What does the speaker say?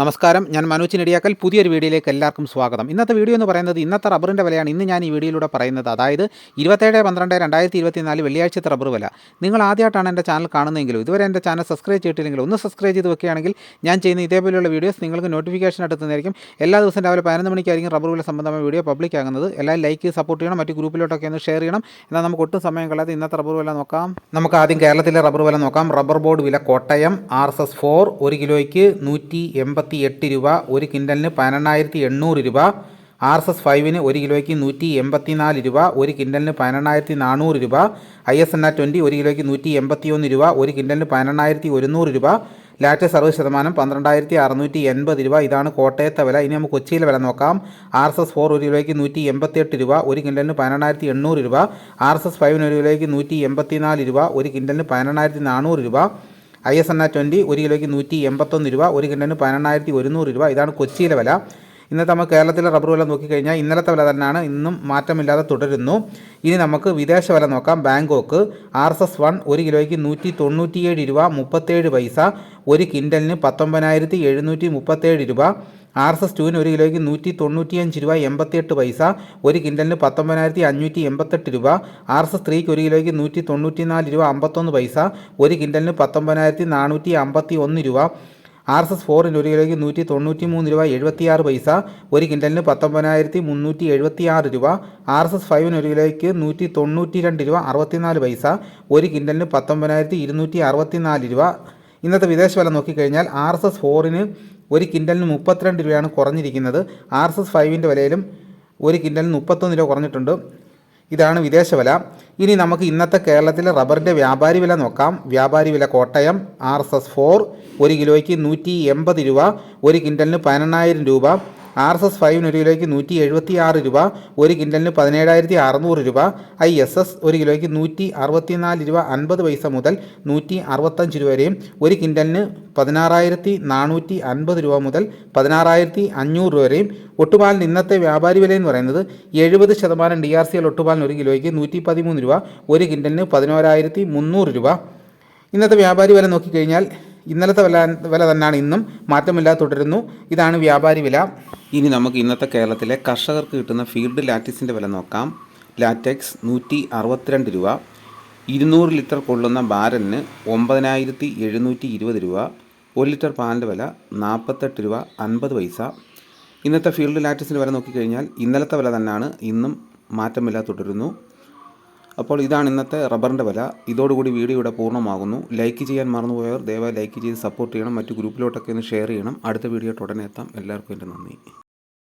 നമസ്കാരം ഞാൻ മനോജ് നെടിയാക്കൽ. പുതിയൊരു വീഡിയോയിലേക്ക് എല്ലാവർക്കും സ്വാഗതം. ഇന്നത്തെ വീഡിയോ എന്ന് പറയുന്നത് ഇന്നത്തെ റബ്ബറിന്റെ വിലയാണ്. ഇന്ന് ഞാൻ ഈ വീഡിയോയിലൂടെ പറയുന്നത്. അതായത് ഇരുപത്തേഴ് പന്ത്രണ്ട് രണ്ടായിരത്തി ഇരുപത്തിനാല് വെള്ളിയാഴ്ചത്തെ റബ്ബർ വില. നിങ്ങൾ ആദ്യമായിട്ടാണ് എന്റെ ചാനൽ കാണുന്നതെങ്കിലും ഇതുവരെ എന്റെ ചാനൽ സബ്സ്ക്രൈബ് ചെയ്തിട്ടില്ലെങ്കിൽ ഒന്ന് സബ്സ്ക്രൈബ് ചെയ്ത് വെക്കുകയാണെങ്കിൽ ഞാൻ ചെയ്യുന്ന ഇതേപോലെയുള്ള വീഡിയോസ് നിങ്ങൾക്ക് നോട്ടിഫിക്കേഷൻ എടുത്തുന്നതായിരിക്കും എല്ലാ ദിവസവും രാവിലെ പതിനൊന്ന് മണിക്കായിരിക്കും റബ്ബർ വില സംബന്ധമായ വീഡിയോ പബ്ലിക് ആകുന്നത്. എല്ലാം ലൈക്ക് സപ്പോർട്ട് ചെയ്യണം. മറ്റു ഗ്രൂപ്പിലോട്ടൊക്കെ ഒന്ന് ഷെയർ ചെയ്യണം. എന്നാൽ നമുക്ക് ഒട്ടും സമയം കളയാതെ ഇന്നത്തെ റബ്ബർ വില നോക്കാം. നമുക്ക് ആദ്യം കേരളത്തിലെ റബ്ബർ വില നോക്കാം. റബ്ബർ ബോർഡ് വില Kottayam R S S four ഒരു കിലോയ്ക്ക് നൂറ്റി എൺപത്തി എട്ട് രൂപ ഒരു കിൻഡലിന് പതിനെണ്ണായിരത്തി എണ്ണൂറ് രൂപ ആർ എസ് എസ് ഫൈവിന് ഒരു കിലോയ്ക്ക് നൂറ്റി എൺപത്തിനാല് രൂപ ഒരു കിൻഡലിന് പതിനെണ്ണായിരത്തി നാനൂറ് രൂപ I S N R twenty ഒരു കിലോയ്ക്ക് നൂറ്റി എൺപത്തി ഒന്ന് രൂപ ഒരു കിൻഡലിന് പതിനെണ്ണായിരത്തി ഒരുന്നൂറ് രൂപ ലാറ്റ് സർവീസ് ശതമാനം പന്ത്രണ്ടായിരത്തി അറുന്നൂറ്റി എൺപത് രൂപ ഇതാണ് കോട്ടയത്തെ വില. ഇനി നമുക്ക് കൊച്ചിയിലെ വില നോക്കാം. ആർ എസ് എസ് ഫോർ ഒരു കിലോയ്ക്ക് നൂറ്റി എൺപത്തിയെട്ട് രൂപ ഒരു കിൻഡലിന് പതിനെണ്ണായിരത്തി എണ്ണൂറ് രൂപ ആർ എസ് എസ് ഫൈവിന് ഒരു കിലോയ്ക്ക് നൂറ്റി എൺപത്തിനാല് രൂപ ഒരു കിൻഡലിന് പതിനെണ്ണായിരത്തി നാനൂറ് രൂപ ഐ എസ് എൻ ആ ട്വന്റി ഒരു കിലോയ്ക്ക് നൂറ്റി എൺപത്തൊന്ന് രൂപ ഒരു കിലോന് പതിനെണ്ണായിരത്തി ഒരുന്നൂറ് രൂപ. ഇതാണ് കൊച്ചിയിലെ വില. ഇന്നത്തെ നമ്മൾ കേരളത്തിലെ റബ്ബർ വില നോക്കിക്കഴിഞ്ഞാൽ ഇന്നലത്തെ വില തന്നെയാണ് ഇന്നും മാറ്റമില്ലാതെ തുടരുന്നു. ഇനി നമുക്ക് വിദേശ വില നോക്കാം. Bangkok R S S one ഒരു കിലോയ്ക്ക് നൂറ്റി തൊണ്ണൂറ്റിയേഴ് രൂപ മുപ്പത്തേഴ് പൈസ ഒരു കിൻഡലിന് പത്തൊമ്പതിനായിരത്തി എഴുന്നൂറ്റി മുപ്പത്തേഴ് രൂപ. ആർ എസ് എസ് ടുവിന് ഒരു കിലോയ്ക്ക് നൂറ്റി തൊണ്ണൂറ്റിയഞ്ച് രൂപ എൺപത്തിയെട്ട് പൈസ ഒരു കിൻഡലിന് പത്തൊമ്പതിനായിരത്തി അഞ്ഞൂറ്റി എൺപത്തെട്ട് രൂപ. ആർ എസ് എസ് ത്രീക്ക് ഒരു കിലോയ്ക്ക് നൂറ്റി തൊണ്ണൂറ്റിനാല് രൂപ അമ്പത്തൊന്ന് പൈസ ഒരു കിൻഡലിന് പത്തൊമ്പതിനായിരത്തി നാനൂറ്റി അമ്പത്തി ഒന്ന് രൂപ. ആർ എസ് എസ് ഫോറിന് ഒരു കിലോയ്ക്ക് നൂറ്റി തൊണ്ണൂറ്റി മൂന്ന് രൂപ എഴുപത്തിയാറ് പൈസ ഒരു കിൻഡലിന് പത്തൊമ്പതിനായിരത്തി മുന്നൂറ്റി എഴുപത്തിയാറ് രൂപ. ആർ എസ് എസ് ഫൈവിന് ഒരു കിലോയ്ക്ക് നൂറ്റി തൊണ്ണൂറ്റി രണ്ട് രൂപ അറുപത്തിനാല് പൈസ ഒരു കിൻഡലിന് പത്തൊമ്പതിനായിരത്തി ഇരുന്നൂറ്റി അറുപത്തിനാല് രൂപ. ഇന്നത്തെ വിദേശ വില നോക്കിക്കഴിഞ്ഞാൽ ആർ എസ് എസ് ഫോറിന് ഒരു കിൻഡലിന് മുപ്പത്തിരണ്ട് രൂപയാണ് കുറഞ്ഞിരിക്കുന്നത്. ആർ എസ് എസ് ഫൈവിന്റെ വിലയിലും ഒരു കിൻഡലിന് മുപ്പത്തൊന്ന് രൂപ കുറഞ്ഞിട്ടുണ്ട്. ഇതാണ് വിദേശ വില. ഇനി നമുക്ക് ഇന്നത്തെ കേരളത്തിലെ റബ്ബറിന്റെ വ്യാപാരി വില നോക്കാം. വ്യാപാരി വില Kottayam R S S four ഒരു കിലോയ്ക്ക് നൂറ്റി എൺപത് രൂപ ഒരു കിൻഡലിന് പതിനെണ്ണായിരം രൂപ ആർ എസ് എസ് ഫൈവിന് ഒരു കിലോയ്ക്ക് നൂറ്റി എഴുപത്തി ആറ് രൂപ ഒരു കിൻഡലിന് പതിനേഴായിരത്തി അറുന്നൂറ് രൂപ. ഐ എസ് എസ് ഒരു കിലോയ്ക്ക് നൂറ്റി അറുപത്തിനാല് രൂപ അൻപത് പൈസ മുതൽ നൂറ്റി അറുപത്തഞ്ച് രൂപ വരെയും ഒരു കിൻഡലിന് പതിനാറായിരത്തി നാനൂറ്റി അൻപത് രൂപ മുതൽ പതിനാറായിരത്തി അഞ്ഞൂറ് രൂപ വരെയും. ഒട്ടുപാലിന് ഇന്നത്തെ വ്യാപാരി വില എന്ന് പറയുന്നത് എഴുപത് ശതമാനം ഡി ആർ സി എൽ ഒട്ടുപാലിന് ഒരു കിലോയ്ക്ക് നൂറ്റി പതിമൂന്ന് രൂപ ഒരു കിൻഡലിന് പതിനോരായിരത്തി മുന്നൂറ് രൂപ. ഇന്നത്തെ വ്യാപാരി വില നോക്കിക്കഴിഞ്ഞാൽ ഇന്നലത്തെ വില വില തന്നെയാണ് ഇന്നും മാറ്റമില്ലാതെ തുടരുന്നു. ഇതാണ് വ്യാപാരി വില. ഇനി നമുക്ക് ഇന്നത്തെ കേരളത്തിലെ കർഷകർക്ക് കിട്ടുന്ന ഫീൽഡ് ലാറ്റിക്സിന്റെ വില നോക്കാം. ലാറ്റക്സ് നൂറ്റി അറുപത്തിരണ്ട് രൂപ. ഇരുന്നൂറ് ലിറ്റർ കൊള്ളുന്ന ബാരലിന് ഒമ്പതിനായിരത്തി എഴുന്നൂറ്റി ഇരുപത് രൂപ. ഒരു ലിറ്റർ പാലിന്റെ വില നാൽപ്പത്തെട്ട് രൂപ അൻപത് പൈസ. ഇന്നത്തെ ഫീൽഡ് ലാറ്റിക്സിന്റെ വില നോക്കിക്കഴിഞ്ഞാൽ ഇന്നലത്തെ വില തന്നെയാണ്. ഇന്നും മാറ്റമില്ലാതെ തുടരുന്നു. അപ്പോൾ ഇതാണ് ഇന്നത്തെ റബ്ബറിന്റെ വില. ഇതോടുകൂടി വീഡിയോ ഇവിടെ പൂർണമാകുന്നു. ലൈക്ക് ചെയ്യാൻ മറന്നുപോയവർ ദയവായി ലൈക്ക് ചെയ്ത് സപ്പോർട്ട് ചെയ്യണം. മറ്റു ഗ്രൂപ്പിലോട്ടൊക്കെ ഒന്ന് ഷെയർ ചെയ്യണം. അടുത്ത വീഡിയോ ഉടനെ എത്താം. എല്ലാവർക്കും എന്റെ നന്ദി.